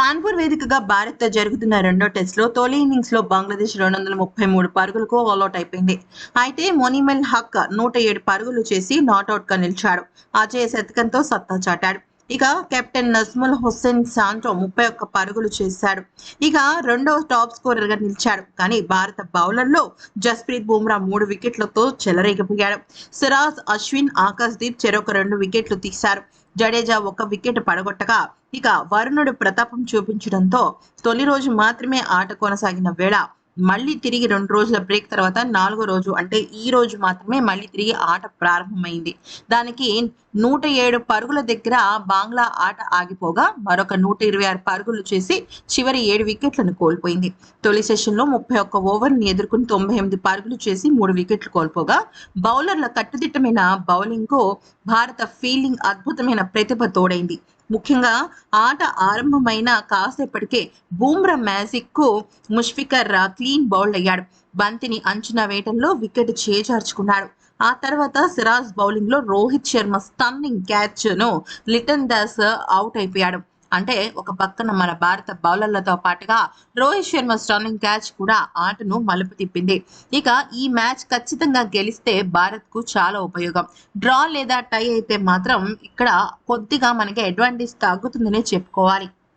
కాన్పూర్ వేదికగా భారత్ జరుగుతున్న రెండో టెస్ట్లో తొలి ఇన్నింగ్స్లో బంగ్లాదేశ్ రెండు వందల ముప్పై మూడు పరుగులకు ఆల్అౌట్ అయిపోయింది. అయితే మొనిమెల్ హక్ నూట ఏడు పరుగులు చేసి నాట్అవుట్గా నిలిచాడు. అజయ్ శతకంతో సత్తా చాటాడు. ఇక కెప్టెన్ నజ్ముల్ హుస్సేన్ శాంటో ముప్పై ఒక్క పరుగులు చేశాడు. ఇక రెండో టాప్ స్కోరర్గా నిలిచాడు. కానీ భారత బౌలర్లో జస్ప్రీత్ బుమ్రా మూడు వికెట్లతో చెలరేగిపోయాడు. సిరాజ్ అశ్విన్ ఆకాశ్ దీప్ చెరొక రెండు వికెట్లు తీశారు. జడేజా ఒక వికెట్ పడగొట్టగా ఇక వరుణుడు ప్రతాపం చూపించడంతో తొలి రోజు మాత్రమే ఆట కొనసాగిన వేళ మళ్ళీ తిరిగి రెండు రోజుల బ్రేక్ తర్వాత నాలుగో రోజు అంటే ఈ రోజు మాత్రమే మళ్ళీ తిరిగి ఆట ప్రారంభమైంది. దానికి నూట ఏడు పరుగుల దగ్గర బంగ్లా ఆట ఆగిపోగా మరొక నూట ఇరవై ఆరు పరుగులు చేసి చివరి ఏడు వికెట్లను కోల్పోయింది. తొలి సెషన్లో ముప్పై ఒక్క ఓవర్ని ఎదుర్కొని తొంభై ఎనిమిది పరుగులు చేసి మూడు వికెట్లు కోల్పోగా బౌలర్ల కట్టుదిట్టమైన బౌలింగ్కు భారత ఫీల్డింగ్ అద్భుతమైన ప్రతిభ తోడైంది. ముఖ్యంగా ఆట ఆరంభమైన కాసేపటికే బూమ్రా మ్యాజిక్కు ముష్ఫికర్ క్లీన్ బౌల్డ్ అయ్యాడు. బంతిని అంచనా వేయటంలో వికెట్ చేజార్చుకున్నాడు. ఆ తర్వాత సిరాజ్ బౌలింగ్లో రోహిత్ శర్మ స్టన్నింగ్ క్యాచ్ను లిటన్ దాస్ అవుట్ అయిపోయాడు. అంటే ఒక పక్కన మన భారత బౌలర్లతో పాటుగా రోహిత్ శర్మ స్టర్లింగ్ క్యాచ్ కూడా ఆటను మలుపు తిప్పింది. ఇక ఈ మ్యాచ్ ఖచ్చితంగా గెలిస్తే భారత్కు చాలా ఉపయోగం. డ్రా లేదా టై అయితే మాత్రం ఇక్కడ కొద్దిగా మనకి అడ్వాంటేజ్ తగ్గుతుందనే చెప్పుకోవాలి.